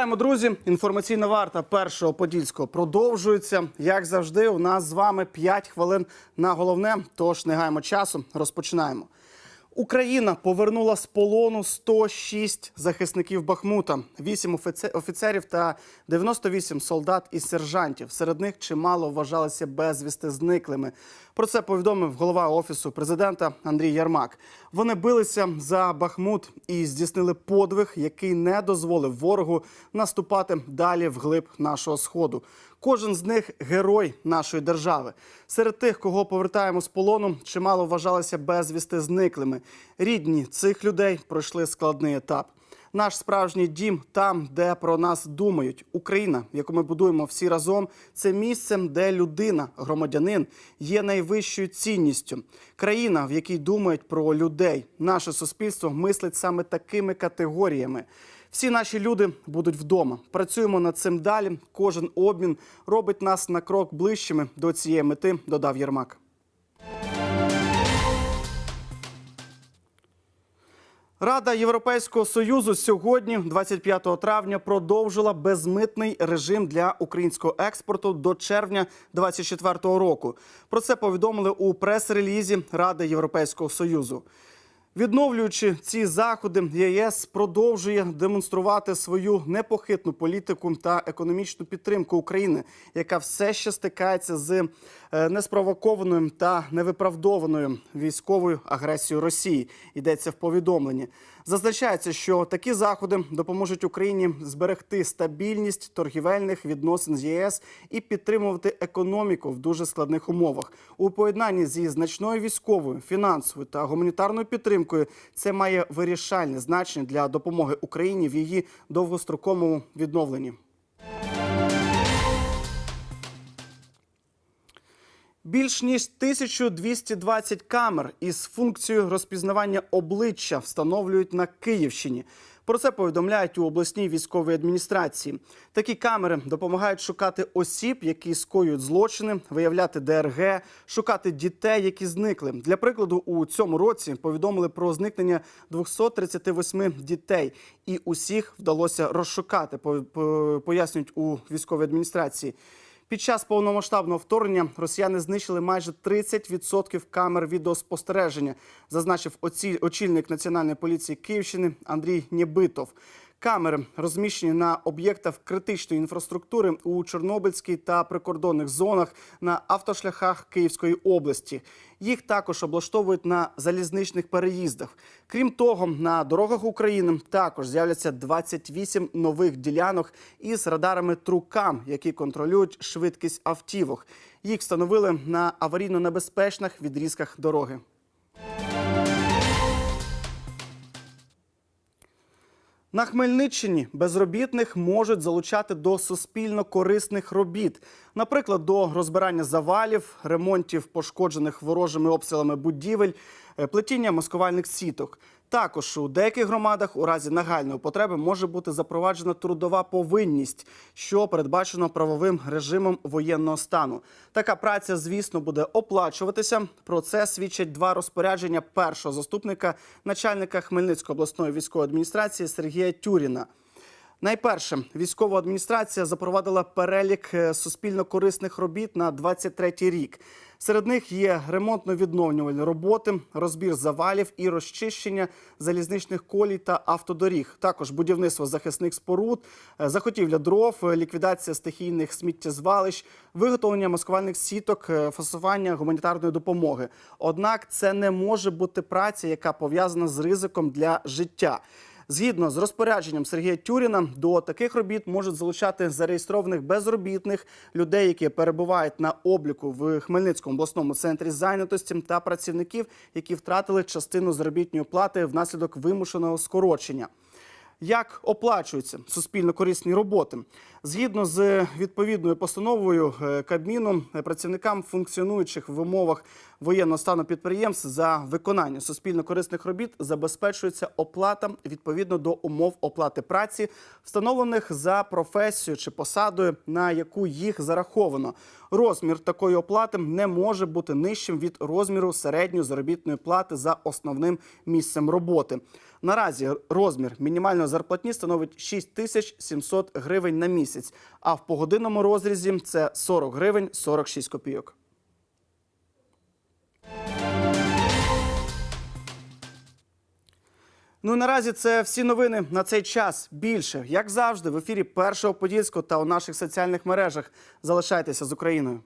Вітаємо, друзі! Інформаційна варта першого подільського продовжується. Як завжди, у нас з вами 5 хвилин на головне. Тож не гаємо часу. Розпочинаємо. Україна повернула з полону 106 захисників Бахмута, 8 офіцерів та 98 солдат і сержантів. Серед них чимало вважалися безвісти зниклими. Про це повідомив голова офісу президента Андрій Ярмак. Вони билися за Бахмут і здійснили подвиг, який не дозволив ворогу наступати далі вглиб нашого сходу. Кожен з них герой нашої держави. Серед тих, кого повертаємо з полону, чимало вважалися безвісти зниклими. Рідні цих людей пройшли складний етап. Наш справжній дім там, де про нас думають. Україна, яку ми будуємо всі разом, це місце, де людина, громадянин, є найвищою цінністю. Країна, в якій думають про людей. Наше суспільство мислить саме такими категоріями. Всі наші люди будуть вдома. Працюємо над цим далі. Кожен обмін робить нас на крок ближчими до цієї мети, додав Єрмак. Рада Європейського союзу сьогодні, 25 травня, продовжила безмитний режим для українського експорту до червня 2024 року. Про це повідомили у прес-релізі Ради Європейського союзу. Відновлюючи ці заходи, ЄС продовжує демонструвати свою непохитну політику та економічну підтримку України, яка все ще стикається з е, неспровокованою та невиправдованою військовою агресією Росії. Йдеться в повідомленні. Зазначається, що такі заходи допоможуть Україні зберегти стабільність торгівельних відносин з ЄС і підтримувати економіку в дуже складних умовах. У поєднанні зі значною військовою, фінансовою та гуманітарною підтримкою це має вирішальне значення для допомоги Україні в її довгостроковому відновленні. Більш ніж 1220 камер із функцією розпізнавання обличчя встановлюють на Київщині. Про це повідомляють у обласній військовій адміністрації. Такі камери допомагають шукати осіб, які скоюють злочини, виявляти ДРГ, шукати дітей, які зникли. Для прикладу, у цьому році повідомили про зникнення 238 дітей, і усіх вдалося розшукати. по- по- Пояснюють у військовій адміністрації. Під час повномасштабного вторгнення росіяни знищили майже 30% камер відеоспостереження, зазначив очільник національної поліції Київщини Андрій Нєбитов. Камери розміщені на об'єктах критичної інфраструктури у Чорнобильській та прикордонних зонах на автошляхах Київської області. Їх також облаштовують на залізничних переїздах. Крім того, на дорогах України також з'являться 28 нових ділянок із радарами Трукам, які контролюють швидкість автівок. Їх встановили на аварійно небезпечних відрізках дороги. На Хмельниччині безробітних можуть залучати до суспільно корисних робіт, наприклад, до розбирання завалів, ремонтів пошкоджених ворожими обстрілами будівель, е, плетіння маскувальних сіток. Також у деяких громадах у разі нагальної потреби може бути запроваджена трудова повинність, що передбачено правовим режимом воєнного стану. Така праця, звісно, буде оплачуватися. Про це свідчать два розпорядження першого заступника начальника Хмельницької обласної військової адміністрації Сергія Тюріна. Найперше, військова адміністрація запровадила перелік е, суспільно-корисних робіт на 23-й рік. Серед них є ремонтно-відновлювальні роботи, розбір завалів і розчищення залізничних колій та автодоріг. Також будівництво захисних споруд, е, заготівля дров, е, ліквідація стихійних сміттєзвалищ, виготовлення маскувальних сіток, фасування гуманітарної допомоги. Однак це не може бути праця, яка пов'язана з ризиком для життя. Згідно з розпорядженням Сергія Тюріна, до таких робіт можуть залучати зареєстрованих безробітних людей, які перебувають на обліку в Хмельницькому обласному центрі зайнятості та працівників, які втратили частину заробітної плати внаслідок вимушеного скорочення. Як оплачуються суспільно корисні роботи? Згідно з відповідною постановою е, Кабміну, е, працівникам функціонуючих в умовах воєнного стану підприємств за виконання суспільно корисних робіт забезпечується оплата відповідно до умов оплати праці, встановлених за професією чи посадою, на яку їх зараховано. Розмір такої оплати не може бути нижчим від розміру середньої заробітної плати за основним місцем роботи. Наразі розмір мінімальної зарплатні становить 6 тисяч 700 гривень на місяць, а в погодинному розрізі це 40 гривень 46 копійок. Ну і наразі це всі новини на цей час. Більше, як завжди, в ефірі першого подільського та у наших соціальних мережах. Залишайтеся з Україною.